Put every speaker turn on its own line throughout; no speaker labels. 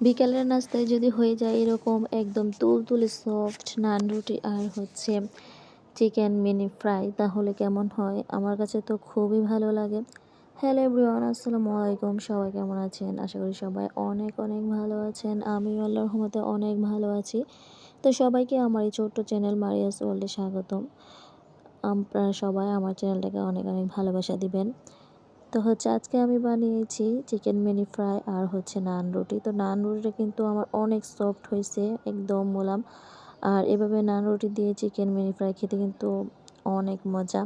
বিকালের নাস্তায় যদি হয়ে যায় এরকম একদম তুলতুলে সফট নান রুটি আর হচ্ছে চিকেন মিনি ফ্রাই তাহলে কেমন হয়? আমার কাছে তো খুবই ভালো লাগে। হ্যালো এভরিওয়ান আসসালামু আলাইকুম। সবাই কেমন আছেন? আশা করি সবাই অনেক অনেক ভালো আছেন। আমি আল্লাহর রহমতে অনেক ভালো আছি। তো সবাইকে আমার এই ছোট্ট চ্যানেল মারিয়াস ওয়ার্ল্ডে স্বাগতম। আপনারা সবাই আমার চ্যানেলটাকে অনেক অনেক ভালোবাসা দিবেন। তো হচ্ছে আজকে আমি বানিয়েছি চিকেন মিনি ফ্রাই আর হচ্ছে নান রুটি। তো নান রুটিটা কিন্তু আমার অনেক সফট হয়েছে একদম মোলাম। আর এভাবে নান রুটি দিয়ে চিকেন মিনি ফ্রাই খেতে কিন্তু অনেক মজা।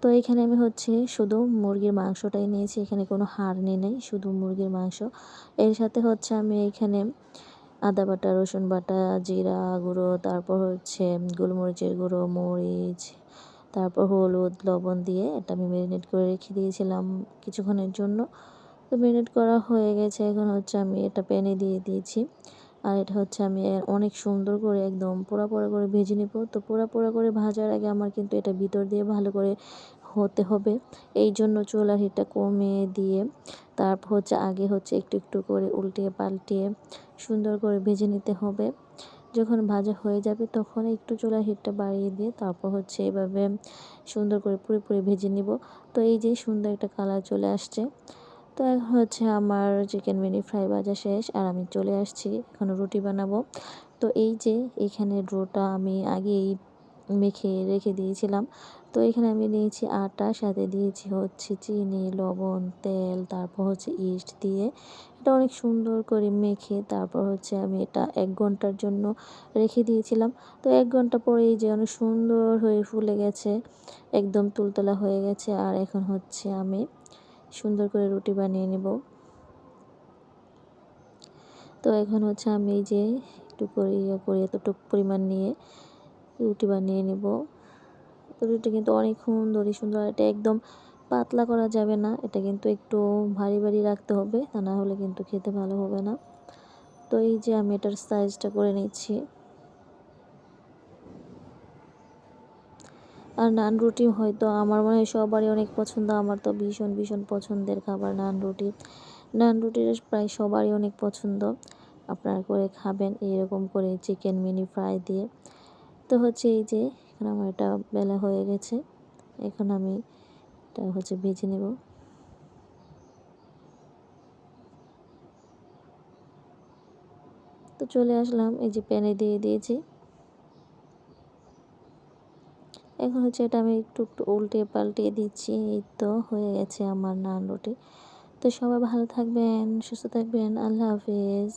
তো এখানে আমি হচ্ছে শুধু মুরগির মাংসটাই নিয়েছি, এখানে কোনো হাড় নিয়ে নেই, শুধু মুরগির মাংস। এর সাথে হচ্ছে আমি এখানে আদা বাটা, রসুন বাটা, জিরা গুঁড়ো, তারপর হচ্ছে গোলমরিচের গুঁড়ো, মরিচ তারপর হলুদ, লবণ দিয়ে এটা আমি ম্যারিনেট করে রেখে দিয়েছিলাম কিছুক্ষণের জন্য। তো ম্যারিনেট করা হয়ে গেছে, এখন হচ্ছে আমি এটা প্যানে দিয়ে দিয়েছি। আর এটা হচ্ছে আমি অনেক সুন্দর করে একদম পোড়া পোড়া করে ভেজে নেব। তো পোড়া পোড়া করে ভাজার আগে আমার কিন্তু এটা ভিতর দিয়ে ভালো করে হতে হবে। এই জন্য চুলার হিটটা কমিয়ে দিয়ে তারপর হচ্ছে আগে হচ্ছে একটু একটু করে উল্টিয়ে পাল্টিয়ে সুন্দর করে ভেজে নিতে হবে। যখন ভাজা হয়ে যাবে তখন একটু চুলার হিটটা বাড়িয়ে দিয়ে তারপর হচ্ছে এভাবে সুন্দর করে পুরোপুরি ভেজে নিব। তো এই যে সুন্দর একটা কালার চলে আসছে। তো এখন হচ্ছে আমার চিকেন মিনি ফ্রাই ভাজা শেষ আর আমি চলে আসছি, এখন রুটি বানাবো। তো এই যে এখানে রোটা আমি আগেই মেখে রেখে দিয়েছিলাম। তো এখানে আমি নিয়েছি আটা, সাথে দিয়েছি হচ্ছে চিনি, লবণ, তেল, তারপর হচ্ছে ইস্ট দিয়ে এটা অনেক সুন্দর করে মেখে তারপর হচ্ছে আমি এটা এক ঘণ্টার জন্য রেখে দিয়েছিলাম। তো এক ঘণ্টা পরেই যে অনেক সুন্দর হয়ে ফুলে গেছে, একদম তুলতলা হয়ে গেছে। আর এখন হচ্ছে আমি সুন্দর করে রুটি বানিয়ে নেব। তো এখন হচ্ছে আমি এই যে একটু করে ইয়ে করে, এতটুকু পরিমাণ নিয়ে রুটি বানিয়ে নেব। রুটি কিন্তু অনেক সুন্দরই সুন্দর, এটা একদম পাতলা করা যাবে না, এটা কিন্তু একটু ভারী ভারী রাখতে হবে, তা না হলে কিন্তু খেতে ভালো হবে না। তো এই যে আমি এটার সাইজটা করে নিচ্ছি। আর নান রুটি হয়তো আমার মনে হয় সবারই অনেক পছন্দ, আমার তো ভীষণ ভীষণ পছন্দের খাবার নান রুটি। নান রুটির প্রায় সবারই অনেক পছন্দ। আপনারা করে খাবেন, এরকম করে চিকেন মিনি ফ্রাই দিয়ে। তো হচ্ছে এই যে এখন আমার এটা বেলা হয়ে গেছে। এখন আমি এটা হচ্ছে ভেজে নেব। তো চলে আসলাম, এই যে প্যানে দিয়ে দিয়েছি। এখন হচ্ছে এটা আমি একটু একটু উল্টে পাল্টিয়ে দিচ্ছি, এই তো হয়ে গেছে আমার নান রুটি। তো সবাই ভালো থাকবেন, সুস্থ থাকবেন, আল্লাহ হাফিজ।